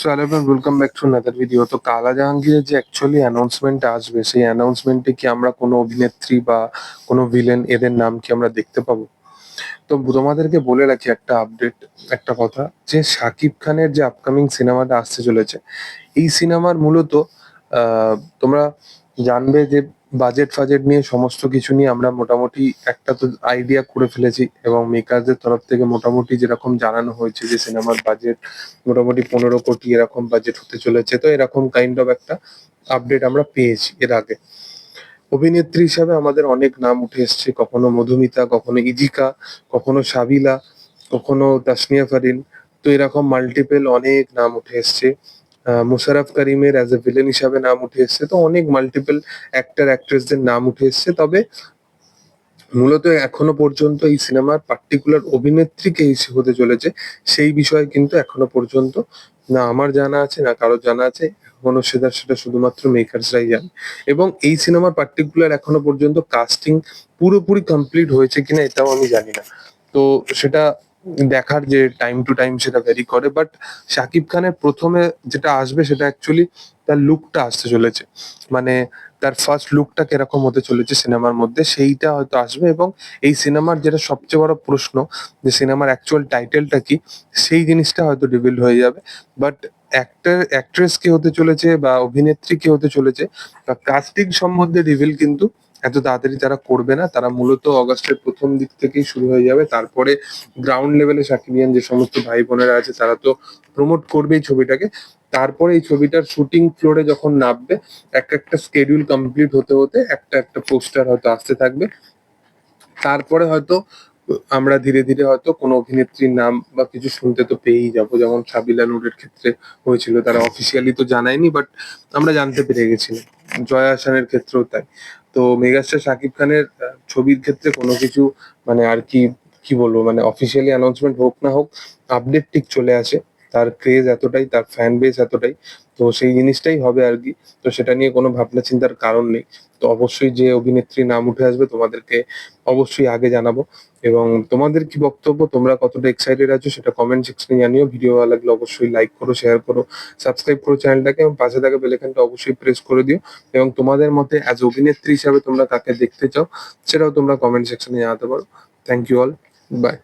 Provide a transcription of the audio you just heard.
So welcome back to another video তো কালা জাহাঙ্গীরের যে অ্যাকচুয়ালি অ্যানাউন্সমেন্ট আসবে, সেই অ্যানাউন্সমেন্টে কি আমরা কোনো অভিনেত্রী বা কোনো ভিলেন এদের নাম কি আমরা দেখতে পাবো? তো তোমাদেরকে বলে রাখি একটা আপডেট একটা কথা যে শাকিব খানের যে আপকামিং সিনেমাটা আসতে চলেছে, এই সিনেমার মূলত তোমরা জানবে যে বাজেট ফাজেট নিয়ে সমস্ত কিছু নিয়ে আমরা মোটামুটি একটা তো আইডিয়া করে ফেলেছি এবং মেকারদের তরফ থেকে মোটামুটি যেরকম জানানো হয়েছে যে সিনেমার বাজেট মোটামুটি পনেরো কোটি এরকম বাজেট হতে চলেছে। তো এরকম কাইন্ড অফ একটা আপডেট আমরা পেয়েছি এর আগে। অভিনেত্রী হিসাবে আমাদের অনেক নাম উঠে এসছে। কখনো মধুমিতা, কখনো ইজিকা, কখনো সাবিলা, কখনো তাসনিয়া ফারিন। তো এরকম মাল্টিপেল অনেক নাম উঠে এসছে। মুশারফ করিমের অ্যাজ এ ভিলেন হিসাবে নাম উঠে এসছে। তো অনেক মাল্টিপল অ্যাক্টর অ্যাক্ট্রেসদের নাম উঠে এসছে। তবে মূলত এখনও পর্যন্ত এই সিনেমার পার্টিকুলার অভিনেত্রীকে এসে হতে চলেছে, সেই বিষয়ে কিন্তু এখনও পর্যন্ত না আমার জানা আছে, না কারও জানা আছে। এখনও সেটা সেটা শুধুমাত্র মেকার্সরাই জানে। এবং এই সিনেমার পার্টিকুলার এখনও পর্যন্ত কাস্টিং পুরোপুরি কমপ্লিট হয়েছে কিনা এটাও আমি জানি না। তো সেটা দেখার যে টাইম টু টাইম সেটা ভ্যারি করে বাট শাকিব খানের প্রথমে যেটা আসবে সেটা অ্যাকচুয়ালি তার লুকটা আসতে চলেছে। মানে তার ফার্স্ট লুকটা কীরকম হতে চলেছে সিনেমার মধ্যে, সেইটা হয়তো আসবে এবং এই সিনেমার যেটা সবচেয়ে বড় প্রশ্ন যে সিনেমার অ্যাকচুয়াল টাইটেলটা কি, সেই জিনিসটা হয়তো ডিভিল হয়ে যাবে। বাট অ্যাক্টর অ্যাক্ট্রেস কে হতে চলেছে বা অভিনেত্রী কে হতে চলেছে, বা কাস্টিং সম্বন্ধে রিভিল কিন্তু এত তাড়াতাড়ি তারা করবে না। তারা মূলত অগস্টের প্রথম দিক থেকেই শুরু হয়ে যাবে। তারপরে গ্রাউন্ড লেভেলে সাকিবিয়ান যে সমস্ত ভাই বোনেরা আছে, তারা তো প্রমোট করবেই ছবিটাকে। তারপরে এই ছবিটার শুটিং ফ্লোরে যখন নামবে, এক একটা স্কেডিউল কমপ্লিট হতে হতে একটা একটা পোস্টার হয়তো আসতে থাকবে। তারপরে হয়তো আমরা ধীরে ধীরে হয়তো কোনো অভিনেত্রীর নাম বা কিছু শুনতে তো পেয়েই যাব। যেমন সাবিলা নুরের ক্ষেত্রে হয়েছিল, তারা অফিসিয়ালি তো জানায়নি বাট আমরা জানতে পেরে গেছিলাম। জয়া আসানের ক্ষেত্রেও তাই। তো মেগাস্টার শাকিব খানের ছবির ক্ষেত্রে কোনো কিছু মানে আর কি কি বলব মানে অফিসিয়ালি অ্যানাউন্সমেন্ট হোক না হোক আপডেট ঠিক চলে আসে তার ক্রেজ এতটাই, তার ফ্যান বেস এতটাই, তো সেই জিনিসটাই হবে আর কি। তো সেটা নিয়ে কোনো ভাবনা চিন্তার কারণ নেই। তো অবশ্যই যে অভিনেত্রী নাম উঠে আসবে তোমাদেরকে অবশ্যই আগে জানাব। এবং তোমাদের কি বক্তব্য, তোমরা কতটা এক্সাইটেড আছো সেটা কমেন্ট সেকশনে জানিও। ভিডিও ভালো লাগলে অবশ্যই লাইক করো শেয়ার করো সাবস্ক্রাইব করো চ্যানেলটাকে এবং পাশে থাকা বেলেখানটা অবশ্যই প্রেস করে দিও। এবং তোমাদের মতে অ্যাজ অভিনেত্রী হিসাবে তোমরা কাকে দেখতে চাও, সেটাও তোমরা কমেন্ট সেকশনে জানাতে পারো। Thank you all by